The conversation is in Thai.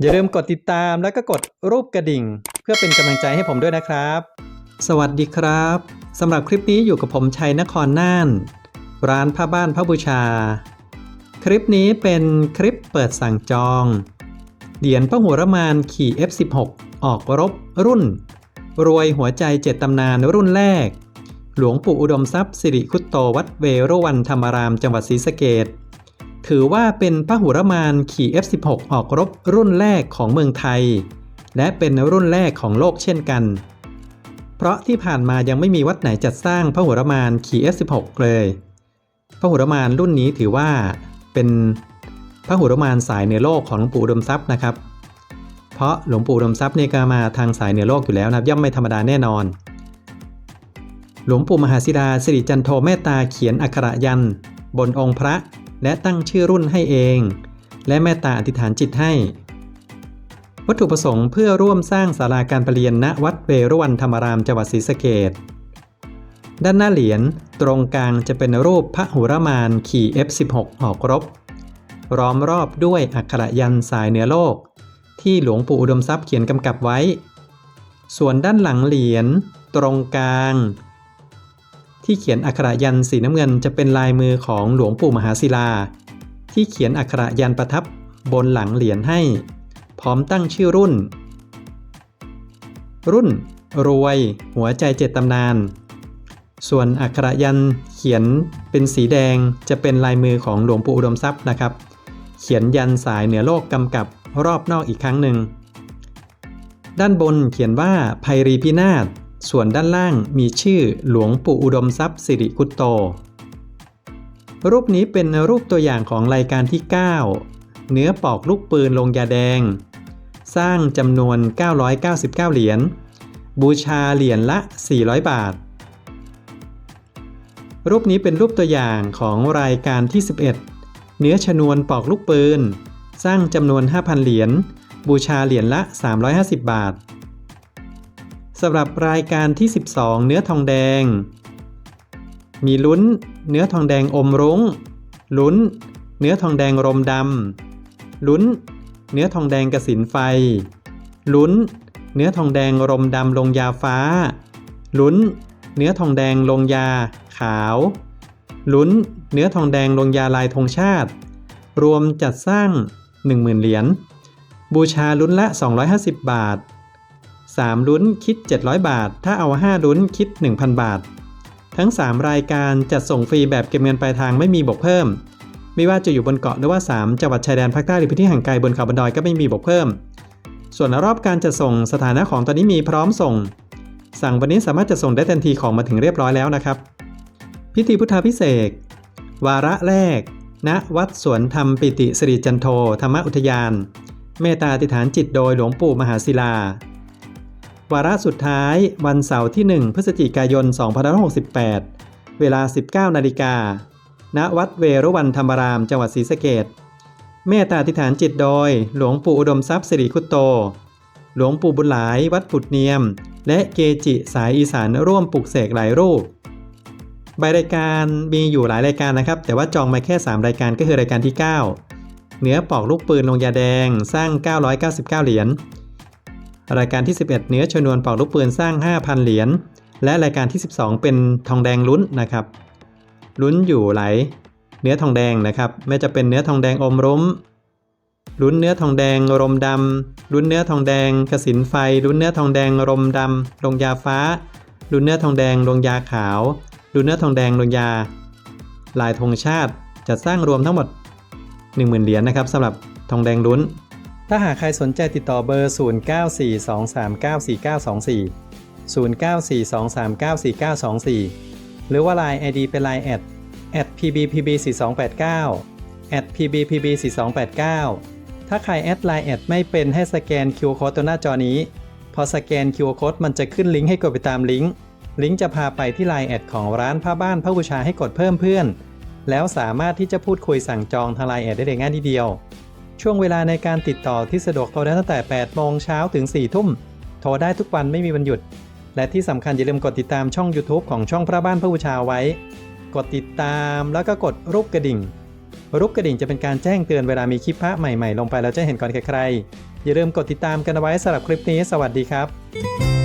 อย่าลืมกดติดตามแล้วก็กดรูปกระดิ่ง เพื่อเป็นกำลังใจให้ผมด้วยนะครับ สวัสดีครับสำหรับคลิปนี้อยู่กับผมชัยนครน่าน ร้านผ้าบ้านพระบูชา คลิปนี้เป็นคลิปเปิดสั่งจอง เหรียญพระหัวรมานขี่ F16 ออกรบรุ่น รวยหัวใจเจ็ดตำนานรุ่นแรก หลวงปู่อุดมทรัพย์สิริคุตโตวัดเวโรวันธรรมารามจังหวัดศรีสะเกด ถือว่าเป็นพระหุรมานขี่ F16 ออกรบรุ่นแรกของเมืองไทย และเป็นรุ่นแรกของโลกเช่นกัน เพราะที่ผ่านมายังไม่มีวัดไหนจัดสร้างพระหุรมานขี่ F16 เลยพระหุรมานรุ่นนี้ถือว่าเป็นพระหุรมานสายเหนือโลกของหลวงปู่ดมทรัพย์นะครับ เพราะหลวงปู่ดมทรัพย์เนี่ยก็มาทางสายเหนือโลกอยู่แล้วนะย่อมไม่ธรรมดาแน่นอน หลวงปู่มหาศิลาสิริจันโทเมตตาเขียนอักขระยัน บนองค์พระ และตั้งชื่อรุ่นให้เอง และเมตตาอธิษฐานจิตให้ วัตถุประสงค์เพื่อร่วมสร้างศาลาการประเรียนณวัดเวรุวันธรรมารามจังหวัดศรีสะเกดด้านหน้าเหรียญตรงกลางจะเป็นรูปพระหุรมานขี่ F16 ออกรบล้อมรอบด้วยอักขระยันสายเหนือโลก ที่หลวงปู่อุดมทรัพย์เขียนกำกับไว้ ส่วนด้านหลังเหรียญตรงกลาง ที่เขียนอักขระยันสีน้ำเงินจะเป็นลายมือของหลวงปู่มหาศิลา ที่เขียนอักขระยันประทับบนหลังเหรียญให้ พร้อมตั้งชื่อรุ่น รุ่น รวย หัวใจเจ็ดตำนาน ส่วนอักขระยันเขียนเป็นสีแดงจะเป็นลายมือของหลวงปู่อุดมทรัพย์นะครับ เขียนยันสายเหนือโลกกำกับรอบนอกอีกครั้งหนึ่ง ด้านบนเขียนว่าภัยรีพินาศ ส่วนด้านล่างมีชื่อหลวงปู่อุดมทรัพย์สิริคุตโต รูปนี้เป็นรูปตัวอย่างของรายการที่ 9 เนื้อปอกลูกปืนลงยาแดง สร้างจำนวน 999 เหรียญ บูชาเหรียญละ 400 บาท รูปนี้เป็นรูปตัวอย่างของรายการที่ 11 เนื้อชนวนปอกลูกปืน สร้างจำนวน 5,000 เหรียญ บูชาเหรียญละ 350 บาท สำหรับรายการที่ 12 เนื้อทองแดง มีลุ้น เนื้อทองแดงอมรุง้ง ลุ้น เนื้อทองแดงรมดำ ลุ้น เนื้อทองแดงกระสินไฟ ลุ้น เนื้อทองแดงรมดำลงยาฟ้า ลุ้น เนื้อทองแดงลงยา ขาว ลุ้น เนื้อทองแดงลงยาลายธงชาติ รวมจัดสร้าง 10,000 เหรียญ บูชาลุ้นละ 250 บาท 3 ลุ้นคิด 700 บาท ถ้าเอา 5 ลุ้นคิด 1,000 บาท ทั้ง 3 รายการจัดส่งฟรีแบบเก็บเงินปลายทางไม่มีบวกเพิ่ม ไม่ว่าจะอยู่บนเกาะหรือว่า 3 จังหวัดชายแดนภาคใต้หรือพื้นที่ห่างไกลบนเขาบนดอยก็ไม่มีบวกเพิ่ม ส่วนรอบการจัดส่งสถานะของตอนนี้มีพร้อมส่ง สั่งวันนี้สามารถจะส่งได้ทันทีของมาถึงเรียบร้อยแล้วนะครับ พิธีพุทธาพิเศษวาระแรก ณ วัดสวนธรรมปิติสิริจันโทธรรมอุทยาน เมตตาอธิฐานจิตโดยหลวงปู่มหาศิลา วาระสุดท้ายวันเสาร์ที่ 1 พฤศจิกายน 2568 เวลา 19 นาฬิกา ณ วัดเวรุวันธรรมราม จังหวัดศรีสะเกดเมตตาธิฐานจิตโดย หลวงปู่อุดมทรัพย์สิริคุตโต หลวงปู่บุญหลาย วัดปุดเนียม และเกจิสายอีสานร่วมปลุกเสกหลายรูปใบรายการมีอยู่หลายรายการนะครับ แต่ว่าจองมาแค่ 3 รายการก็คือรายการที่ 9 เนื้อปอกลูกปืนลงยาแดงสร้าง 999 เหรียญ รายการที่ 11 เนื้อชนวนปอกลูกปืนสร้าง 5,000 เหรียญ และรายการที่ 12 เป็นทองแดงลุ้นนะครับ ลุ้นอยู่หลายเนื้อทองแดงนะครับ ไม่จะเป็นเนื้อทองแดงอมรุ้ม ลุ้นเนื้อทองแดงรมดำ ลุ้นเนื้อทองแดงกระสินไฟ ลุ้นเนื้อทองแดงรมดำลงยาฟ้า ลุ้นเนื้อทองแดงลงยาขาว ลุ้นเนื้อทองแดงลงยา ลายธงชาติจะสร้างรวมทั้งหมด 10,000 เหรียญนะครับสำหรับทองแดงลุ้น ถ้าหากใครสนใจติดต่อเบอร์ 0942394924 0942394924 หรือว่า Line ID เป็น Line แอด @pbpb4289 @pbpb4289 ถ้าใครแอดไลน์แอดไม่เป็นให้สแกน QR Code ตัวหน้าจอนี้ พอสแกน QR Code มันจะขึ้นลิงก์ให้กดไปตามลิงก์ ลิงก์จะพาไปที่ไลน์แอดของร้านผ้าบ้านผ้าบูชาให้กดเพิ่มเพื่อน แล้วสามารถที่จะพูดคุยสั่งจองทางไลน์แอดได้เลยง่ายนิดเดียว ช่วงเวลาในการติดต่อที่สะดวกโทรได้ตั้งแต่ 8 โมงเช้าถึง 4 ทุ่ม โทรได้ทุกวันไม่มีวันหยุด และที่สำคัญอย่าลืมกดติดตามช่อง YouTube ของช่องพระบ้านพระบูชาไว้ กดติดตามแล้วก็กดรูปกระดิ่ง รูปกระดิ่งจะเป็นการแจ้งเตือนเวลามีคลิปพระใหม่ๆ ลงไปแล้วจะเห็นก่อนใครๆอย่าลืมกดติดตามกันไว้สำหรับคลิปนี้ สวัสดีครับ